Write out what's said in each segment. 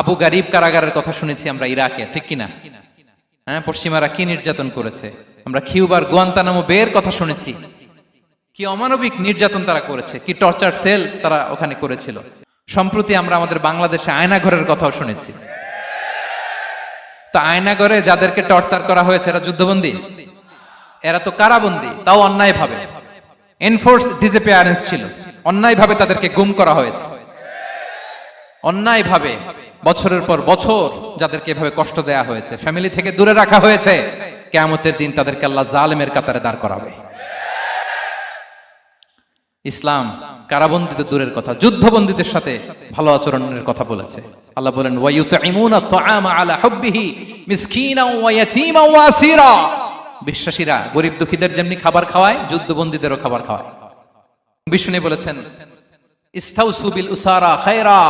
আবু গারিব কারাগারের কথা শুনেছি আমরা ইরাকে, ঠিক কিনা? হ্যাঁ পশ্চিমারা কি নির্যাতন করেছে? আমরা কিউবার গুয়ান্তানামো বের কথা শুনেছি। কি অমানবিক নির্যাতন তারা করেছে? কি টর্চার সেল তারা ওখানে করেছিল? সম্প্রতি আমরা আমাদের বাংলাদেশে আয়নাঘরের কথাও শুনেছি। তো আয়নাঘরে যাদেরকে টর্চার করা হয়েছে, এরা যুদ্ধবন্দী? এরা তো কারাবন্দী, তাও অন্যায় ভাবে এনফোর্স ডিসঅ্যাপিয়ারেন্স ছিল। অন্যায় ভাবে তাদেরকে গুম করা হয়েছে। অন্যায় ভাবে বছরের পর বছর যাদেরকে এভাবে কষ্ট দেয়া হয়েছে ফ্যামিলি থেকে দূরে রাখা হয়েছে, কেয়ামতের দিন তাদেরকে আল্লাহ জালেমের কাতারে দাঁড় করাবে। ইসলাম কারাবন্দিত দূরের কথা, যুদ্ধবন্দীদের সাথে ভালো আচরণের কথা বলেছে। আল্লাহ বলেন বিশ্বাসীরা গরিব দুঃখীদের যেমনি খাবার খাওয়ায়, যুদ্ধবন্দীদেরও খাবার খাওয়ায়। বিষ্ণু বলেছেন, ইস্তাউসু বিল উসারা খায়রা।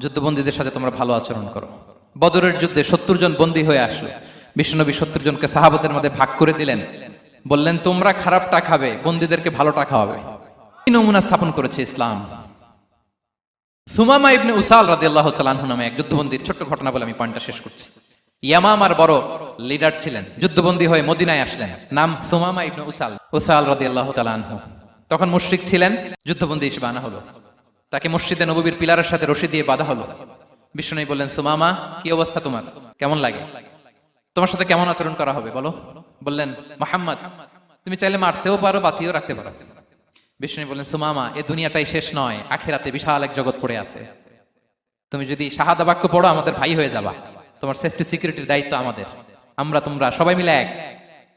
যুদ্ধবন্দীদের সাথে তোমরা ভালো আচরণ করো। বদরের যুদ্ধে সত্তর জন বন্দী হয়ে আসলো। বিষ্ণুনবী সত্তর জনকে সাহাবতের মধ্যে ভাগ করে দিলেন। বললেন, তোমরা খারাপটা খাবে, বন্দীদেরকে ভালোটা খাওয়াবে। এই নমুনা স্থাপন করেছে ইসলাম। সুমামা ইবনে উসাল রাদিয়াল্লাহু তাআলা আনহু নামে এক যুদ্ধবন্দীর ছোট্ট ঘটনা বলে আমি পয়েন্টটা শেষ করছি। ইয়ামামার বড় লিডার ছিলেন। যুদ্ধবন্দী হয়ে মদিনায় আসলেন। নাম সুমামা ইবনে উসাল। উসাল রাদিয়াল্লাহু তাআলা আনহু। তখন মুশরিক ছিলেন। যুদ্ধবন্দী হিসেবে আনা হলো। তাকে মসজিদে নববীর পিলারের সাথে রশি দিয়ে বাঁধা হলো। বিষ্ণু বললেন, সুমামা, কি অবস্থা তোমার? কেমন লাগে? তোমার সাথে কেমন আচরণ করা হবে? বলো। বললেন, মোহাম্মদ, তুমি চাইলে মারতেও পারো, বাঁচিয়েও রাখতে পারো। বিষ্ণু বললেন, সুমামা, এ দুনিয়াটাই শেষ নয়। আখেরাতে বিশাল এক জগৎ পড়ে আছে। তুমি যদি শাহাদা বাক্য পড়ো, আমাদের ভাই হয়ে যাবা। তোমার সেফটি সিকিউরিটির দায়িত্ব আমাদের। আমরা, তোমরা সবাই মিলে এক।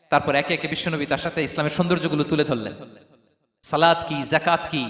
তারপর একে একে বিশ্বনবী তার সাথে ইসলামের সৌন্দর্যগুলো তুলে ধরলেন। সালাদ কি জাকাত কি?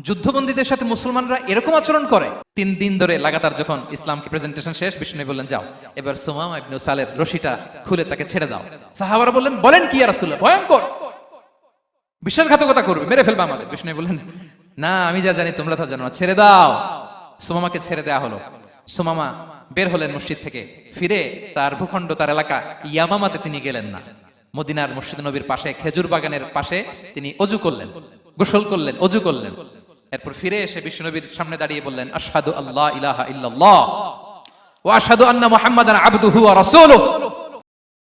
যুদ্ধবন্দীদের সাথে মুসলমানরা এরকম আচরণ করে। তিন দিন ধরে লাগাতার যখন ইসলামকে প্রেজেন্টেশন শেষ, বিষ্ণু বললেন, যাও। এবার সুমামা ইবনু সালের রশিটা খুলে তাকে ছেড়ে দাও। সাহাবারা বললেন, বলেন কি রাসূলুল্লাহ? ভয়ঙ্কর। বিশ্বাসঘাতকতা করবে, মেরে ফেলবে আমাদের। বিষ্ণু বললেন, না, আমি যা জানি তোমরা তা জানো ছেড়ে দাও। সুমামাকে ছেড়ে দেয়া হলো। সুমামা বের হলেন মসজিদ থেকে, ফিরে তার ভূখণ্ড, তার এলাকা ইয়ামামাতে তিনি গেলেন না। মদিনার মসজিদ নবীর পাশে, খেজুর বাগানের পাশে তিনি অজু করলেন, গোসল করলেন, অজু করলেন। এরপর ফিরে এসে বিষ্ণুনবীর সামনে দাঁড়িয়ে বললেন আসাদু আল্লাহ ইলাহা ইল্লাল্লাহ ওয়া আশহাদু আন্না মুহাম্মাদান আবদুহু ওয়া রাসূলুহু।